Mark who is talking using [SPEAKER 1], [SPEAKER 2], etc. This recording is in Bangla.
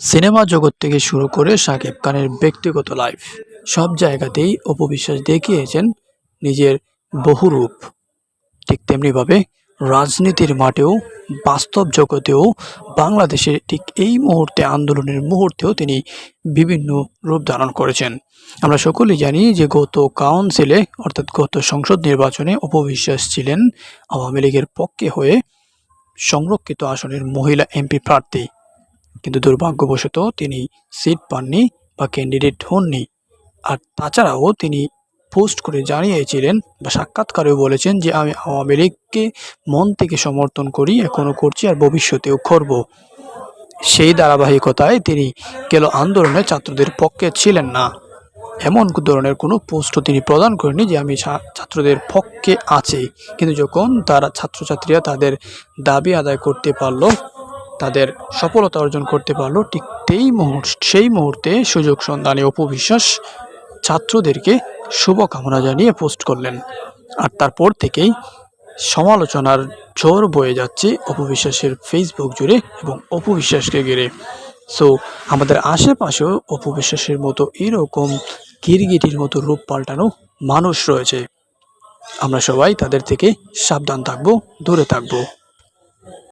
[SPEAKER 1] সিনেমা জগৎ থেকে শুরু করে শাকিব খানের ব্যক্তিগত লাইফ সব জায়গাতেই অপবিশ্বাস দেখিয়েছেন নিজের বহুরূপ। ঠিক তেমনিভাবে রাজনীতির মাঠেও, বাস্তব জগতেও, বাংলাদেশের ঠিক এই মুহূর্তে আন্দোলনের মুহূর্তেও তিনি বিভিন্ন রূপ ধারণ করেছেন। আমরা সকলেই জানি যে গত কাউন্সিলে, অর্থাৎ গত সংসদ নির্বাচনে অপবিশ্বাস ছিলেন আওয়ামী লীগের পক্ষে হয়ে সংরক্ষিত আসনের মহিলা এমপি প্রার্থী। কিন্তু দুর্ভাগ্যবশত তিনি সিট পাননি বা ক্যান্ডিডেট হননি। আর তাছাড়াও তিনি পোস্ট করে জানিয়েছিলেন বা সাক্ষাৎকারেও বলেছেন যে, আমি আওয়ামী লীগকে মন থেকে সমর্থন করি এখনও করছি আর ভবিষ্যতেও করব। সেই ধারাবাহিকতায় তিনি গেল আন্দোলনে ছাত্রদের পক্ষে ছিলেন না? এমন ধরনের কোনো পোস্টও তিনি প্রদান করেনি যে, আমি ছাত্রদের পক্ষে আছি। কিন্তু যখন তারা ছাত্রছাত্রীরা তাদের দাবি আদায় করতে পারল তাদের সফলতা অর্জন করতে পারল ঠিক সেই মুহূর্ত, সেই মুহূর্তে সুযোগ সন্ধানে অপবিশ্বাস ছাত্রদেরকে শুভকামনা জানিয়ে পোস্ট করলেন। আর তারপর থেকেই সমালোচনার ঝড় বয়ে যাচ্ছে অপবিশ্বাসের ফেসবুক জুড়ে এবং অপবিশ্বাসকে ঘিরে। সো আমাদের আশেপাশেও অপবিশ্বাসের মতো এরকম গিরগিটির মতো রূপ পাল্টানো মানুষ রয়েছে। আমরা সবাই তাদের থেকে সাবধান থাকব, দূরে থাকব।